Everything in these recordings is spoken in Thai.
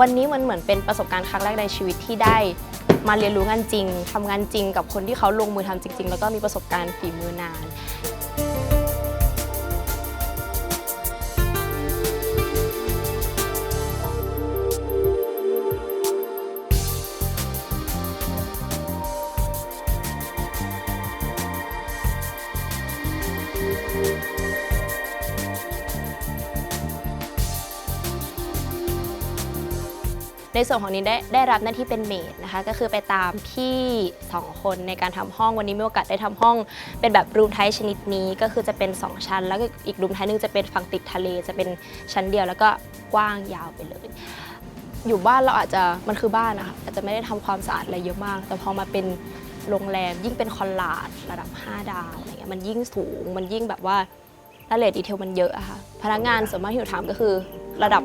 วันนี้มันเหมือนเป็นประสบการณ์ครั้งแรกในชีวิตที่ได้มาเรียนรู้งานจริงทำงานจริงกับคนที่เขาลงมือทำจริง ๆ แล้วก็มีประสบการณ์ฝีมือนาน ในส่วนของนี้ได้ได้รับหน้าที่เป็นเมดนะคะ ก็คือไปตามพี่ 2 คนในการทำห้องวันนี้มีโอกาสได้ทำห้อง เป็นแบบรูมไทป์ชนิดนี้ก็คือจะเป็น 2 ชั้น แล้วก็อีกรูมไทป์หนึงจะเป็นฝั่งติดทะเลจะเป็นชั้นเดียวแล้วก็กว้างยาวไปเลยอยู่บ้านเราอาจจะมันคือบ้านนะคะอาจจะไม่ได้ทำความสะอาดอะไรเยอะมาก แต่พอมาเป็นโรงแรมยิ่งเป็นคอนลาดระดับ 5 ดาวอะไรเงี้ยมันยิ่งสูงมันยิ่งแบบว่า รายละเอียดดีเทลมันเยอะอะค่ะ พนักงานส่วนมากที่หนูถามก็คือ ระดับ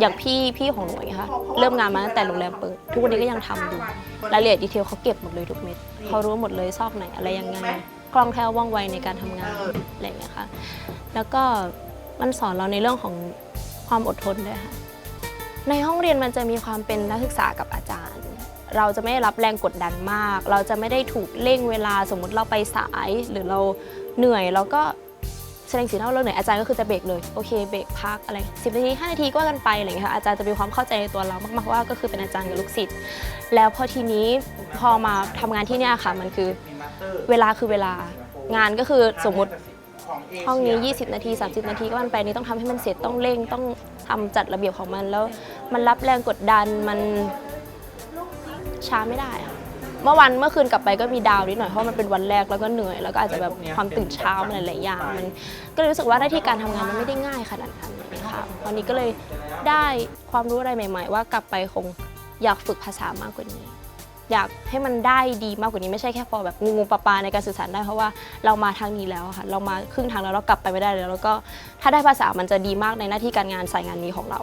อย่างพี่พี่ของหนูอย่างเงี้ยค่ะเริ่มงานมาตั้งแต่โรงแรมเปิด ทุกวันนี้ก็ยังทำอยู่รายละเอียดดีเทลเขาเก็บหมดเลยทุกเม็ดเขารู้หมดเลยซอกไหนอะไรยังไงคล่องแคล่วว่องไวในการทำงานอะไรอย่างเงี้ยค่ะแล้วก็มันสอนเราในเรื่องของความอดทนด้วยค่ะในห้องเรียนมันจะมีความเป็นนักศึกษากับอาจารย์ เราจะไม่ได้รับแรงกดดันมาก เราจะไม่ได้ถูกเร่งเวลาสมมุติเราไปสายหรือเราเหนื่อยเราก็ ดงสีหน้าว่าเราเหนื่อยอาจารย์ก็คือจะเบรกเลยโอเคเบรกพักอะไรสิบนาทีห้านาทีก็กันไปอะไรอย่างเงี้ยค่ะอาจารย์จะมีความเข้าใจในตัวเรามากๆว่าก็คือเป็นอาจารย์กับลูกศิษย์แล้วพอทีนี้พอมาทำงานที่เนี่ยค่ะ มันคือเวลาคือเวลางานก็คือสมมติห้องนี้ 20 นาที 30 นาทีก็มันไปนี่ต้องทำให้มันเสร็จต้องเร่งต้องทำจัดระเบียบของมันแล้ว มันรับแรงกดดันมันช้าไม่ได้อะ เมื่อวันเมื่อคืนกลับไปก็มีดาวนิดหน่อยเพราะมันเป็นวันแรกแล้วก็เหนื่อย แล้วก็อาจจะแบบความตื่นเช้ามันหลายๆอย่างมันก็เลยรู้สึกว่าหน้าที่การทำงานมันไม่ได้ง่ายขนาดนั้นเลยค่ะวันนี้ก็เลยได้ความรู้อะไรใหม่ ๆ ว่ากลับไปคงอยากฝึกภาษามากกว่านี้ อยากให้มันได้ดีมากกว่านี้ไม่ใช่แค่พอแบบงูงูปลาปลาในการสื่อสารได้เพราะว่าเรามาทางนี้แล้วอะค่ะเรามาครึ่งทางแล้วเรากลับไปไม่ได้แล้วแล้วก็ถ้าได้ภาษามันจะดีมากในหน้าที่การงานสายงานนี้ของเรา